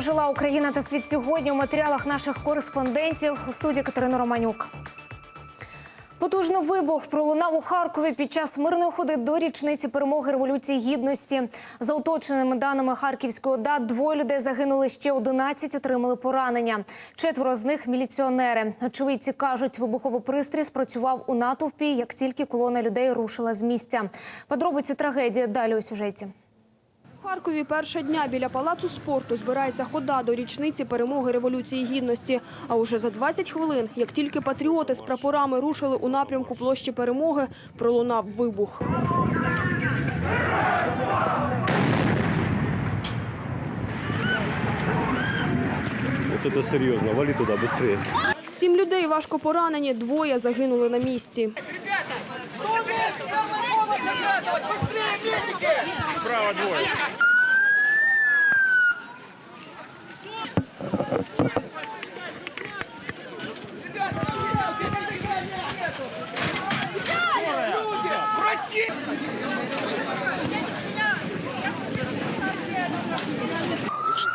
жила Україна та світ сьогодні у матеріалах наших кореспондентів у студії Катерина Романюк. Потужний вибух пролунав у Харкові під час мирної ходи до річниці перемоги революції гідності. За уточненими даними Харківської ОДА, двоє людей загинули, ще 11 отримали поранення. Четверо з них міліціонери. Очевидці кажуть, вибуховий пристрій спрацював у натовпі, як тільки колона людей рушила з місця. Подробиці трагедії далі у сюжеті. Харкові перша дня біля палацу спорту збирається хода до річниці перемоги Революції Гідності. А уже за 20 хвилин, як тільки патріоти з прапорами рушили у напрямку площі перемоги, пролунав вибух. Вот это серьезно, вали туда быстрее. Сім людей важко поранені, двоє загинули на місці.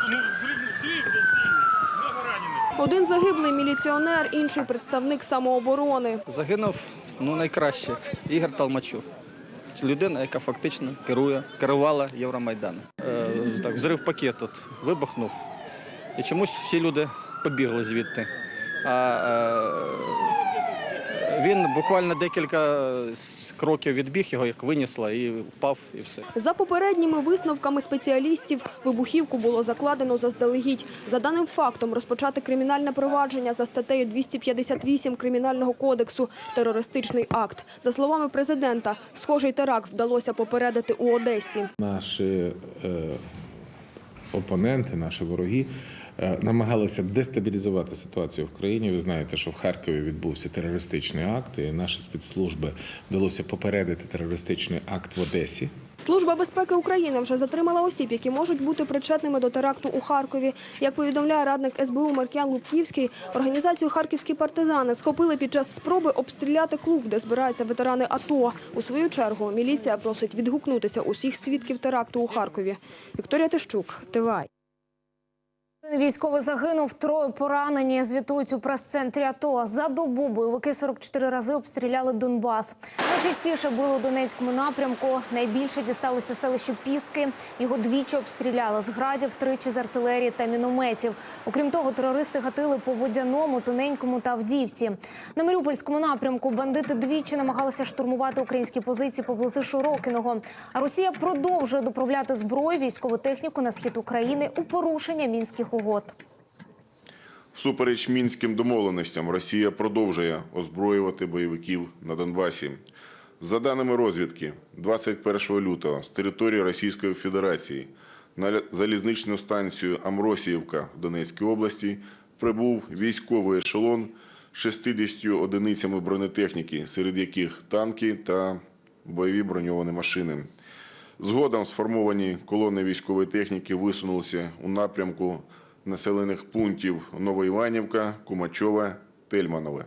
Ну, взрыв, взрыв был сильный, много раненых. Один загиблий міліціонер, інший представник самооборони. Загинув ну найкраще Ігор Талмачук. Людина, яка фактично керує, керувала Євромайданом. Е, так, взрив пакет тут вибухнув, і чомусь всі люди побігли звідти. А е, він буквально декілька кроків відбіг його, як винесла, і впав, і все. За попередніми висновками спеціалістів, вибухівку було закладено заздалегідь. За даним фактом розпочати кримінальне провадження за статтею 258 Кримінального кодексу «Терористичний акт». За словами президента, схожий теракт вдалося попередити у Одесі. Наші е, опоненти, наші вороги е, намагалися дестабілізувати ситуацію в країні. Ви знаєте, що в Харкові відбувся терористичний акт, і наші спецслужби вдалося попередити терористичний акт в Одесі. Служба безпеки України вже затримала осіб, які можуть бути причетними до теракту у Харкові. Як повідомляє радник СБУ Маркян Лубківський, організацію Харківські партизани схопили під час спроби обстріляти клуб, де збираються ветерани АТО. У свою чергу міліція просить відгукнутися усіх свідків теракту у Харкові. Вікторія Тищук, ТВАЙ. Військовий загинув, троє поранені. Звітують у прес-центрі АТО. За добу бойовики 44 рази обстріляли Донбас. Найчастіше били у Донецькому напрямку. Найбільше дісталося селищу Піски. Його двічі обстріляли з градів, тричі з артилерії та мінометів. Окрім того, терористи гатили по водяному, тоненькому та Авдіївці. На Маріупольському напрямку бандити двічі намагалися штурмувати українські позиції поблизу Широкиного. А Росія продовжує доправляти зброю, військову техніку на схід України у порушення мінських угод. Всупереч мінським домовленостям Росія продовжує озброювати бойовиків на Донбасі. За даними розвідки, 21 лютого з території Російської Федерації на залізничну станцію Амросіївка в Донецькій області прибув військовий ешелон з 60 одиницями бронетехніки, серед яких танки та бойові броньовані машини. Згодом сформовані колони військової техніки висунулися у напрямку населених пунктів Новоіванівка, Кумачове, Тельманове.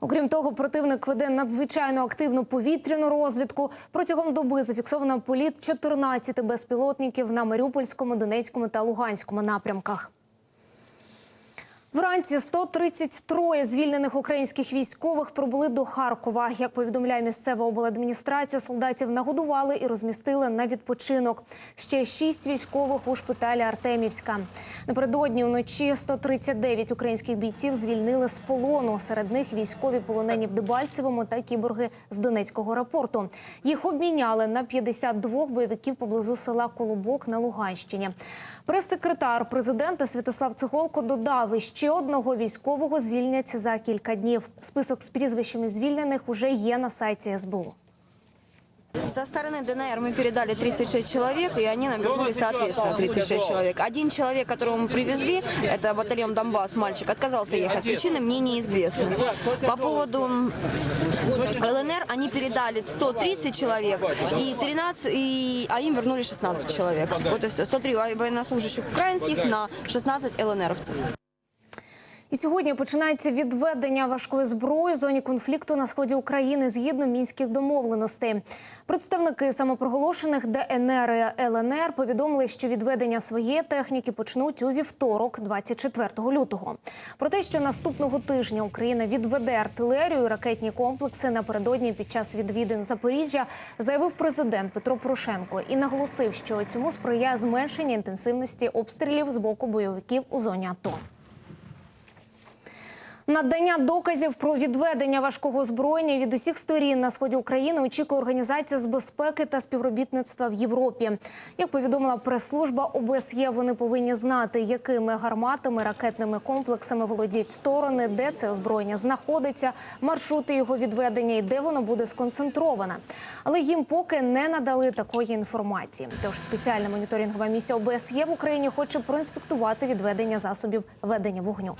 Окрім того, противник веде надзвичайно активну повітряну розвідку. Протягом доби зафіксовано політ 14 безпілотників на Маріупольському, Донецькому та Луганському напрямках. Вранці 133 звільнених українських військових прибули до Харкова. Як повідомляє місцева обладміністрація, солдатів нагодували і розмістили на відпочинок. Ще шість військових у шпиталі Артемівська. Напередодні вночі 139 українських бійців звільнили з полону. Серед них військові полонені в Дебальцевому та кіборги з Донецького аеропорту. Їх обміняли на 52 бойовиків поблизу села Колобок на Луганщині. Прес-секретар президента Святослав Цихолко додав, ще одного військового звільнять за кілька днів. Список з прізвищами звільнених уже є на сайті СБУ. Со стороны ДНР мы передали 36 человек, и они нам вернули, соответственно, 36 человек. Один человек, которого мы привезли, это батальон Донбасс, мальчик, отказался ехать. Причины мне неизвестны. По поводу ЛНР они передали 130 человек, и 13, и, а им вернули 16 человек. Вот и все. 103 военнослужащих украинских на 16 ЛНРовцев. І сьогодні починається відведення важкої зброї в зоні конфлікту на сході України згідно мінських домовленостей. Представники самопроголошених ДНР і ЛНР повідомили, що відведення своєї техніки почнуть у вівторок, 24 лютого. Про те, що наступного тижня Україна відведе артилерію і ракетні комплекси напередодні під час відвідин Запоріжжя, заявив президент Петро Порошенко і наголосив, що цьому сприяє зменшення інтенсивності обстрілів з боку бойовиків у зоні АТО. Надання доказів про відведення важкого озброєння від усіх сторін на сході України очікує організація з безпеки та співробітництва в Європі. Як повідомила прес-служба ОБСЄ, вони повинні знати, якими гарматами, ракетними комплексами володіють сторони, де це озброєння знаходиться, маршрути його відведення і де воно буде сконцентроване. Але їм поки не надали такої інформації. Тож спеціальна моніторингова місія ОБСЄ в Україні хоче проінспектувати відведення засобів ведення вогню.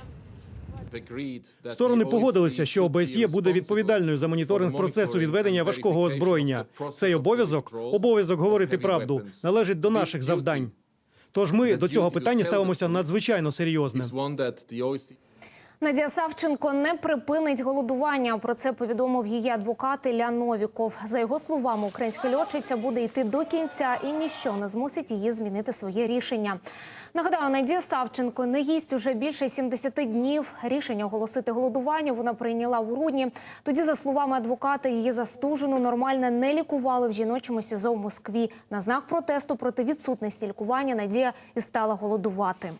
Сторони погодилися, що ОБСЄ буде відповідальною за моніторинг процесу відведення важкого озброєння. Цей обов'язок, обов'язок говорити правду, належить до наших завдань. Тож ми до цього питання ставимося надзвичайно серйозно. Надія Савченко не припинить голодування. Про це повідомив її адвокат Ілля Новіков. За його словами, українська льотчиця буде йти до кінця і ніщо не змусить її змінити своє рішення. Нагадаю, Надія Савченко не їсть уже більше 70 днів. Рішення оголосити голодування вона прийняла у грудні. Тоді, за словами адвоката, її застужену нормально не лікували в жіночому СІЗО в Москві. На знак протесту проти відсутності лікування Надія і стала голодувати.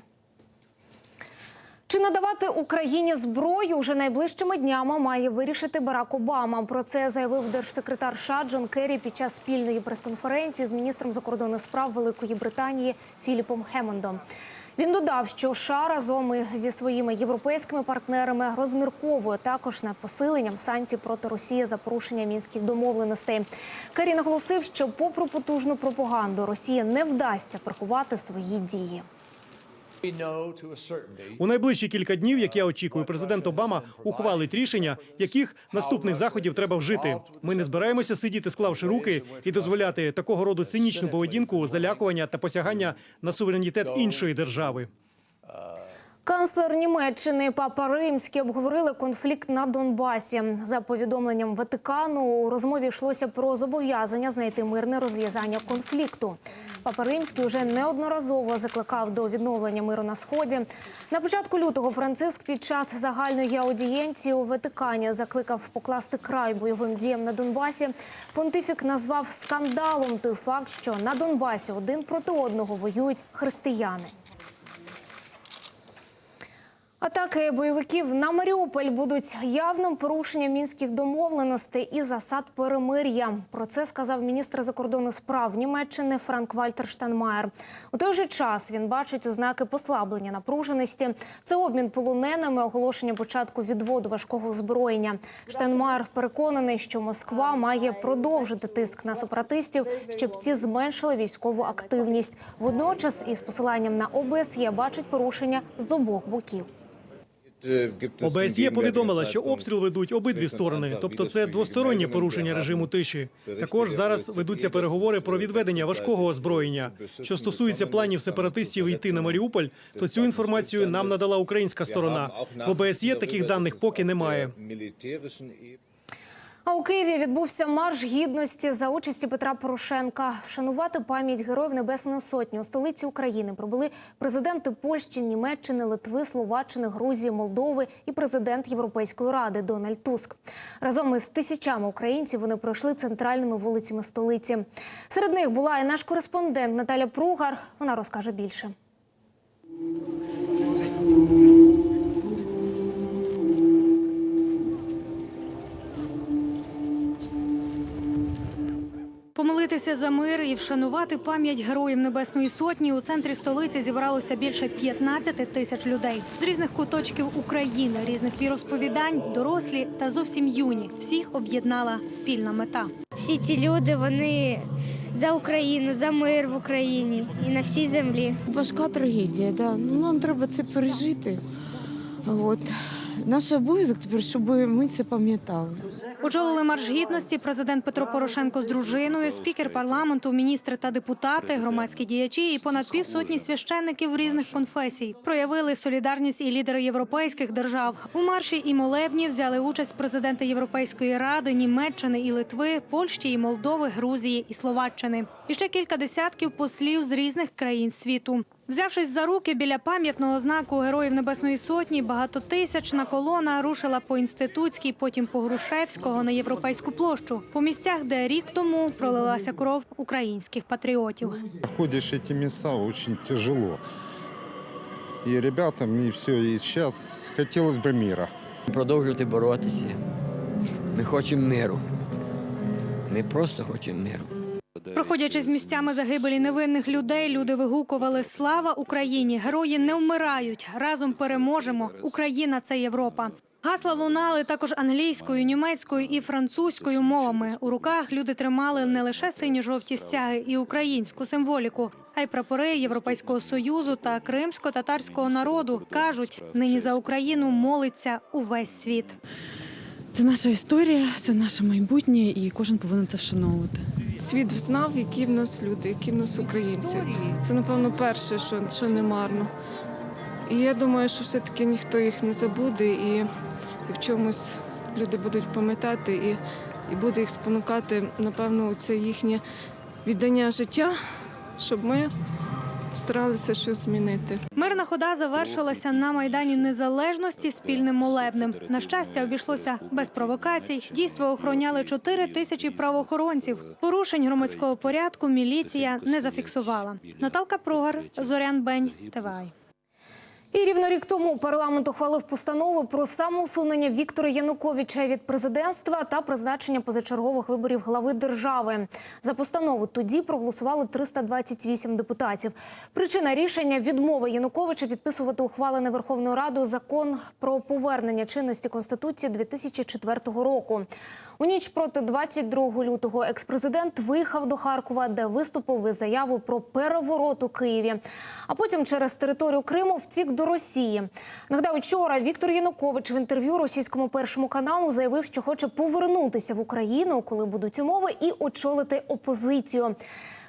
Чи надавати Україні зброю вже найближчими днями має вирішити Барак Обама? Про це заявив держсекретар США Джон Керрі під час спільної прес-конференції з міністром закордонних справ Великої Британії Філіпом Хемондом. Він додав, що США разом зі своїми європейськими партнерами розмірковує також над посиленням санкцій проти Росії за порушення мінських домовленостей. Керрі наголосив, що, попри потужну пропаганду, Росії не вдасться приховати свої дії. У найближчі кілька днів, як я очікую, президент Обама ухвалить рішення, яких наступних заходів треба вжити. Ми не збираємося сидіти, склавши руки, і дозволяти такого роду цинічну поведінку, залякування та посягання на суверенітет іншої держави. Канцлер Німеччини Папа Римський обговорили конфлікт на Донбасі. За повідомленням Ватикану у розмові йшлося про зобов'язання знайти мирне розв'язання конфлікту. Папа Римський вже неодноразово закликав до відновлення миру на сході. На початку лютого Франциск під час загальної аудієнції у Ватикані закликав покласти край бойовим діям на Донбасі. Понтифік назвав скандалом той факт, що на Донбасі один проти одного воюють християни. Атаки бойовиків на Маріуполь будуть явним порушенням мінських домовленостей і засад перемир'я. Про це сказав міністр закордонних справ Німеччини Франк Вальтер Штанмаєр. У той же час він бачить ознаки послаблення напруженості. Це обмін полоненими, оголошення початку відводу важкого озброєння. Штанмаєр переконаний, що Москва має продовжити тиск на сепаратистів, щоб ті зменшили військову активність. Водночас, із посиланням на ОБСЄ бачить порушення з обох боків. ОБСЄ повідомила, що обстріл ведуть обидві сторони, тобто це двостороннє порушення режиму тиші. Також зараз ведуться переговори про відведення важкого озброєння. Що стосується планів сепаратистів йти на Маріуполь, то цю інформацію нам надала українська сторона. В ОБСЄ таких даних поки немає. А у Києві відбувся марш гідності за участі Петра Порошенка. Вшанувати пам'ять героїв Небесної Сотні у столиці України прибули президенти Польщі, Німеччини, Литви, Словаччини, Грузії, Молдови і президент Європейської ради Дональд Туск. Разом із тисячами українців вони пройшли центральними вулицями столиці. Серед них була і наш кореспондент Наталя Пругар. Вона розкаже більше. Помолитися за мир і вшанувати пам'ять героїв Небесної Сотні у центрі столиці зібралося більше 15 тисяч людей з різних куточків України, різних віросповідань, дорослі та зовсім юні. Всіх об'єднала спільна мета. Всі ці люди вони за Україну, за мир в Україні і на всій землі. Важка трагедія, да. Ну нам треба це пережити. От. Наш обов'язок тепер, щоб ми це пам'ятали. Очолили марш гідності президент Петро Порошенко з дружиною, спікер парламенту, міністри та депутати, громадські діячі і понад півсотні священників різних конфесій. Проявили солідарність і лідери європейських держав. У марші і молебні взяли участь президенти Європейської ради, Німеччини і Литви, Польщі і Молдови, Грузії і Словаччини. І ще кілька десятків послів з різних країн світу. Взявшись за руки біля пам'ятного знаку Героїв Небесної Сотні, багатотисячна колона рушила по інститутській, потім по Грушевського на європейську площу, по місцях, де рік тому пролилася кров українських патріотів. Ходишь эти места очень тяжело. И ребятам, и все. И сейчас хотелось бы мира. Продовжувати боротися. Ми хочемо миру. Ми просто хочемо миру. Проходячи з місцями загибелі невинних людей, люди вигукували Слава Україні! Герої не вмирають! Разом переможемо! Україна це Європа. Гасла лунали також англійською, німецькою і французькою мовами. У руках люди тримали не лише синьо-жовті стяги і українську символіку, а й прапори Європейського союзу та кримсько-татарського народу. кажуть, нині за Україну молиться увесь світ. Це наша історія, це наше майбутнє, і кожен повинен це вшановувати. Світ знав, які в нас люди, які в нас українці. Це, напевно, перше, що, що не марно. І я думаю, що все-таки ніхто їх не забуде, і, і в чомусь люди будуть пам'ятати, і, і буде їх спонукати, напевно, це їхнє віддання життя, щоб ми старалися щось змінити. Мирна хода завершилася на майдані незалежності спільним молебнем. На щастя, обійшлося без провокацій. Дійство охороняли 4 тисячі правоохоронців. Порушень громадського порядку міліція не зафіксувала. Наталка Прогар, Зорян Бень, ТВА. І рівно рік тому парламент ухвалив постанову про самоусунення Віктора Януковича від президентства та призначення позачергових виборів глави держави. За постанову тоді проголосували 328 депутатів. Причина рішення відмови Януковича підписувати ухвалений Верховною Радою закон про повернення чинності конституції 2004 року. У ніч проти 22 лютого експрезидент виїхав до Харкова, де виступив із заявою про переворот у Києві. А потім через територію Криму втік до Росії. Нагадаю, вчора Віктор Янукович в інтерв'ю російському першому каналу заявив, що хоче повернутися в Україну, коли будуть умови, і очолити опозицію.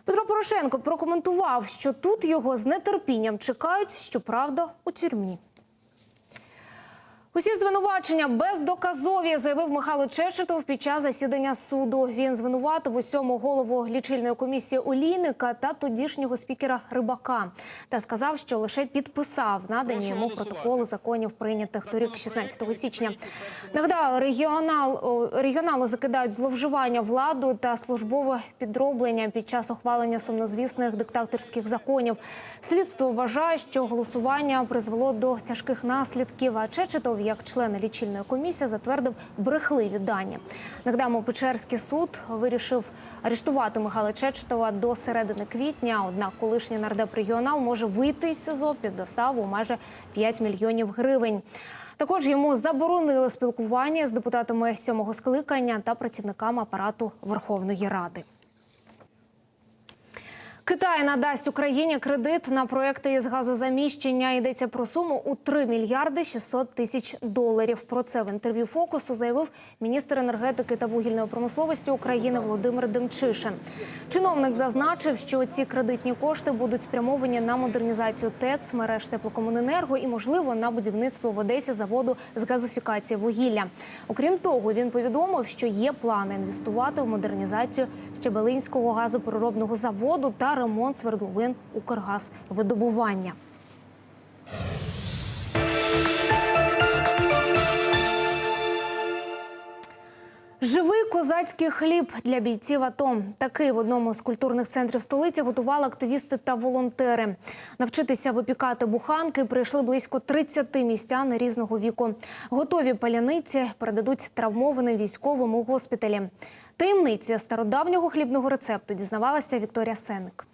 Петро Порошенко прокоментував, що тут його з нетерпінням чекають, щоправда, у тюрмі. Усі звинувачення бездоказові, заявив Михайло Чечетов під час засідання суду. Він звинуватив усьому голову лічильної комісії Олійника та тодішнього спікера Рибака та сказав, що лише підписав надані йому протоколи законів, прийнятих торік, 16 січня. Нагадаю, регіонал регіонали закидають зловживання владу та службове підроблення під час ухвалення сумнозвісних диктаторських законів. Слідство вважає, що голосування призвело до тяжких наслідків. А Чечетов, як член лічильної комісії, затвердив брехливі дані. Нагадаємо, Печерський суд вирішив арештувати Михайла Чечетова до середини квітня. Однак, колишній нардеп регіонал може вийти із СИЗО під заставу майже 5 мільйонів гривень. Також йому заборонили спілкування з депутатами сьомого скликання та працівниками апарату Верховної Ради. Китай надасть Україні кредит на проекти із газозаміщення. Йдеться про суму у 3 мільярди 600 тисяч доларів. Про це в інтерв'ю фокусу заявив міністр енергетики та вугільної промисловості України Володимир Демчишин. Чиновник зазначив, що ці кредитні кошти будуть спрямовані на модернізацію ТЕЦ, мереж теплокомуненерго і, можливо, на будівництво в Одесі заводу з газифікації вугілля. Окрім того, він повідомив, що є плани інвестувати в модернізацію Щебелинського газопереробного заводу та ремонт свердловин Укргазвидобування. Живий козацький хліб для бійців АТО. Такий в одному з культурних центрів столиці готували активісти та волонтери. Навчитися випікати буханки прийшли близько 30 містян різного віку. Готові паляниці передадуть травмованим військовим у госпіталі. Таємниці стародавнього хлібного рецепту дізнавалася Вікторія Сенник.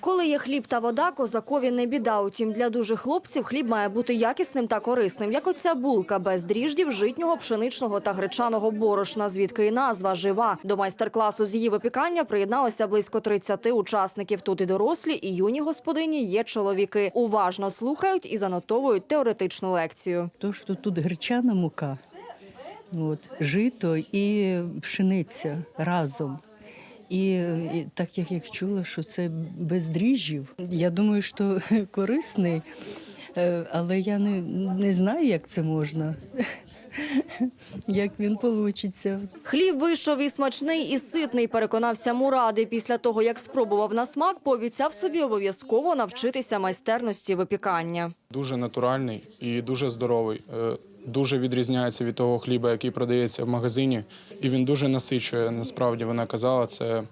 Коли є хліб та вода, козакові не біда. Утім, для дужих хлопців хліб має бути якісним та корисним, як оця булка без дріждів, житнього, пшеничного та гречаного борошна, звідки і назва жива. До майстер-класу з її випікання приєдналося близько 30 учасників. Тут і дорослі, і юні господині є чоловіки. Уважно слухають і занотовують теоретичну лекцію. То, що тут гречана мука, от, жито і пшениця разом. І, і так як я чула, що це без дріжджів, я думаю, що корисний, е, але я не, не знаю, як це можна, як він вийде. Хліб вийшов і смачний, і ситний, переконався Муради. Після того, як спробував на смак, пообіцяв собі обов'язково навчитися майстерності випікання. Дуже натуральний і дуже здоровий. Дуже відрізняється від того хліба, який продається в магазині, і він дуже насичує. Насправді вона казала, це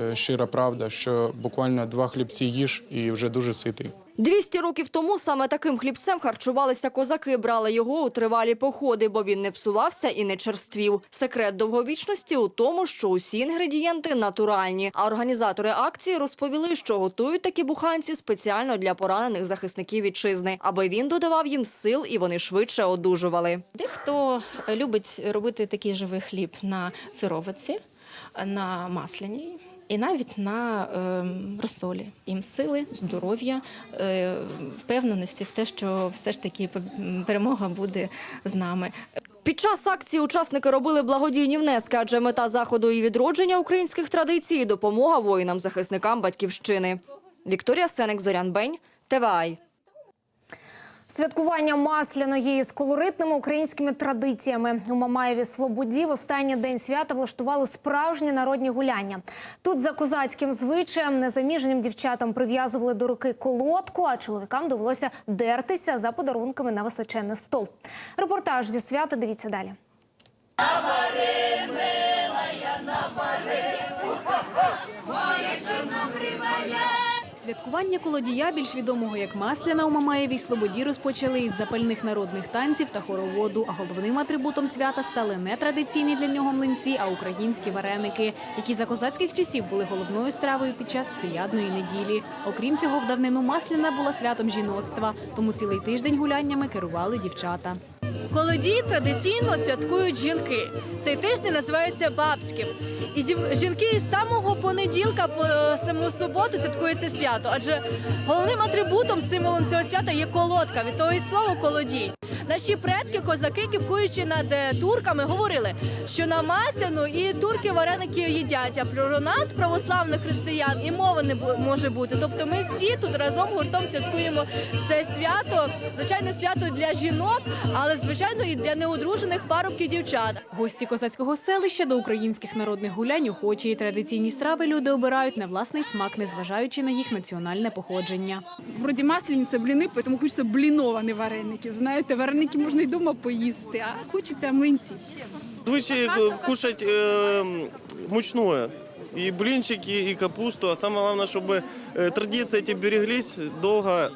е, щира правда, що буквально два хлібці їж і вже дуже ситий. 200 років тому саме таким хлібцем харчувалися козаки. Брали його у тривалі походи, бо він не псувався і не черствів. Секрет довговічності у тому, що усі інгредієнти натуральні. А організатори акції розповіли, що готують такі буханці спеціально для поранених захисників вітчизни, аби він додавав їм сил і вони швидше одужували. Дехто любить робити такий живий хліб на сировиці, на масляній. І навіть на е, розсолі їм сили, здоров'я, е, впевненості в те, що все ж таки перемога буде з нами. Під час акції учасники робили благодійні внески, адже мета заходу і відродження українських традицій, допомога воїнам-захисникам батьківщини. Вікторія Сенек, Зорян Бень, ТВАЙ. Святкування масляної з колоритними українськими традиціями у Мамаєві Слободі в останній день свята влаштували справжні народні гуляння. Тут за козацьким звичаєм незаміжнім дівчатам прив'язували до руки колодку, а чоловікам довелося дертися за подарунками на височенний стовп. Репортаж зі свята дивіться далі. Святкування колодія, більш відомого як Масляна у Мамаєвій Слободі, розпочали із запальних народних танців та хороводу. А головним атрибутом свята стали не традиційні для нього млинці, а українські вареники, які за козацьких часів були головною стравою під час всеядної неділі. Окрім цього, в давнину Масляна була святом жіноцтва, тому цілий тиждень гуляннями керували дівчата. Колодії традиційно святкують жінки. Цей тиждень називається бабським. І жінки з самого понеділка по е, саму суботу святкують це свято. Адже головним атрибутом, символом цього свята є колодка. Від того і слово колодій. Наші предки, козаки, кіпкуючи над е, турками, говорили, що на масяну і турки вареники їдять. А про нас, православних християн, і мови не може бути. Тобто ми всі тут разом гуртом святкуємо це свято. Звичайно, свято для жінок, але звичайно і для неодружених парубків дівчат. Гості козацького селища до українських народних гулянь охочі і традиційні страви люди обирають на власний смак, незважаючи на їх національне походження. Вроді масляні це бліни, тому хочеться блінов, не вареників. Знаєте, вареники можна й вдома поїсти, а хочеться млинців. Звичай э, кушать э, мучное. И блинчики, и капусту. А самое главное, чтобы э, традиции эти береглись долго.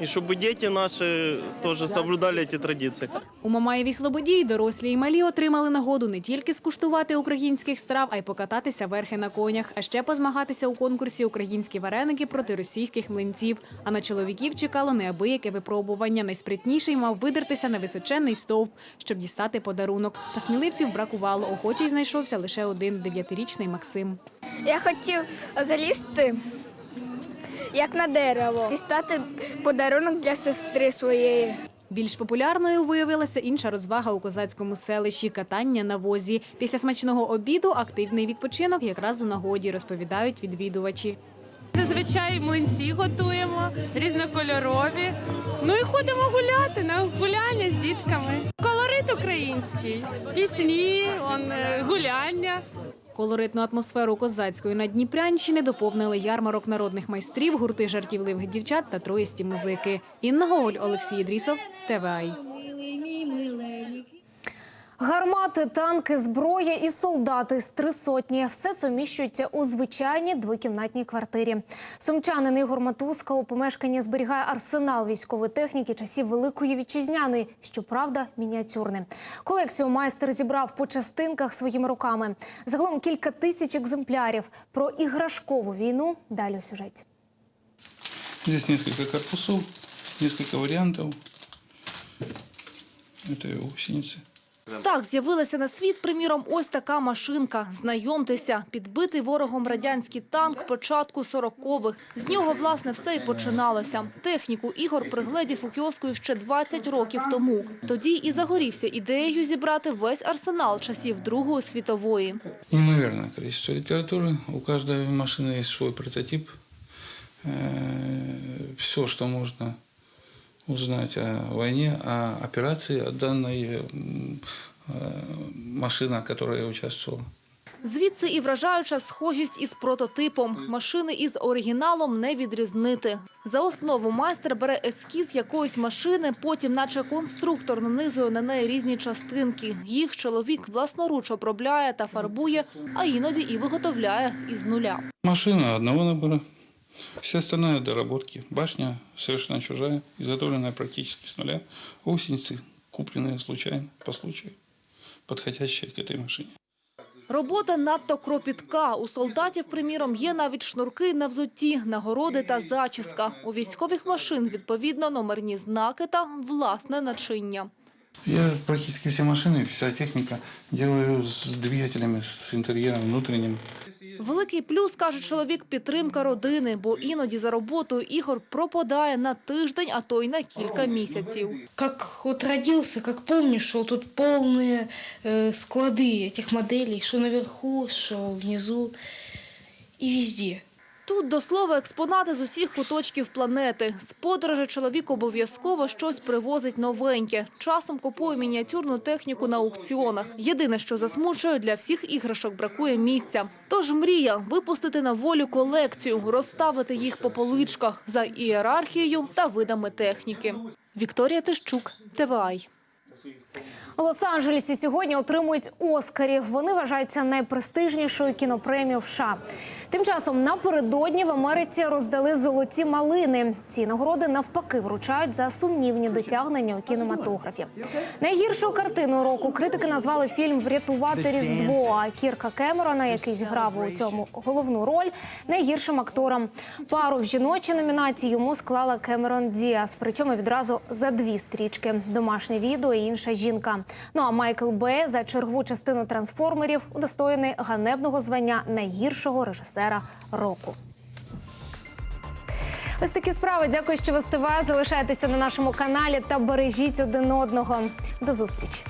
И чтобы дети наши тоже соблюдали эти традиции. У Мамаєвій Слободі й дорослі і малі отримали нагоду не тільки скуштувати українських страв, а й покататися верхи на конях, а ще позмагатися у конкурсі українські вареники проти російських млинців. А на чоловіків чекало неабияке випробування. Найспритніший мав видертися на височенний стовп, щоб дістати подарунок. Та сміливців бракувало. Охочий знайшовся лише один дев'ятирічний Максим. Я хотів залізти як на дерево, дістати подарунок для сестри своєї. Більш популярною виявилася інша розвага у козацькому селищі катання на возі. Після смачного обіду активний відпочинок якраз у нагоді, розповідають відвідувачі. Зазвичай млинці готуємо різнокольорові. Ну і ходимо гуляти на гуляння з дітками. Колорит український, пісні, он, е, гуляння. Колоритну атмосферу козацької Надніпрянщини доповнили ярмарок народних майстрів, гурти жартівливих дівчат та троїсті музики. Інна Гоголь, Олексій Ідрісов, ТВАЙ. Гармати, танки, зброя і солдати з три сотні. Все це у звичайній двокімнатній квартирі. Сумчанин Ігор Матуска у помешканні зберігає арсенал військової техніки часів Великої Вітчизняної, щоправда, мініатюрний. Колекцію майстер зібрав по частинках своїми руками. Загалом кілька тисяч екземплярів. Про іграшкову війну далі у сюжеті. Здесь несколько корпусов, несколько вариантов этой гусеницы. Так з'явилася на світ, приміром, ось така машинка. Знайомтеся, підбитий ворогом радянський танк початку 40-х. З нього, власне, все і починалося. Техніку Ігор пригледів у кіоску ще 20 років тому. Тоді і загорівся ідеєю зібрати весь арсенал часів Другої світової. Неимоверное количество литературы. У каждой машины есть свой прототип. Все, что можно узнать о войне, о операции, о данной э, машины, в которой я участвовал. Звідси і вражаюча схожість із прототипом. Машини із оригіналом не відрізнити. За основу майстер бере ескіз якоїсь машини, потім, наче конструктор, нанизує на неї різні частинки. Їх чоловік власноруч обробляє та фарбує, а іноді і виготовляє із нуля. Машина одного набора. Все остальное доработки. Башня совершенно чужая, изготовленная практически с нуля. Гусеницы, купленные случайно, по случаю, подходящие к этой машине. Робота надто кропітка. У солдатів, приміром, є навіть шнурки на взутті, нагороди та зачіска. У військових машин, відповідно, номерні знаки та власне начиння. Я практически все машины, вся техника делаю с двигателями, с интерьером внутренним. Великий плюс, каже чоловік, підтримка родини, бо іноді за роботою Ігор пропадає на тиждень, а то й на кілька місяців. Как вот родился, как помнишь, что тут полные э, склады этих моделей, что наверху, что внизу и везде. Тут, до слова, експонати з усіх куточків планети. З подорожі чоловік обов'язково щось привозить новеньке. Часом купує мініатюрну техніку на аукціонах. Єдине, що засмучує, для всіх іграшок бракує місця. Тож мрія – випустити на волю колекцію, розставити їх по поличках за ієрархією та видами техніки. Вікторія Тищук, ТВАЙ. Лос-Анджелесі сьогодні отримують Оскарів. Вони вважаються найпрестижнішою кінопремією в США. Тим часом напередодні в Америці роздали золоті малини. Ці нагороди навпаки вручають за сумнівні досягнення у кінематографі. Найгіршою картиною року критики назвали фільм Врятувати Різдво. А Кірка Кемерона, який зіграв у цьому головну роль, найгіршим актором. Пару в жіночій номінації йому склала Кемерон Діас. Причому відразу за дві стрічки: домашнє відео і інша жінка. Ну а Майкл Б. за чергову частину трансформерів удостоєний ганебного звання найгіршого режисера року. Ось такі справи. Дякую, що ви з Залишайтеся на нашому каналі та бережіть один одного. До зустрічі.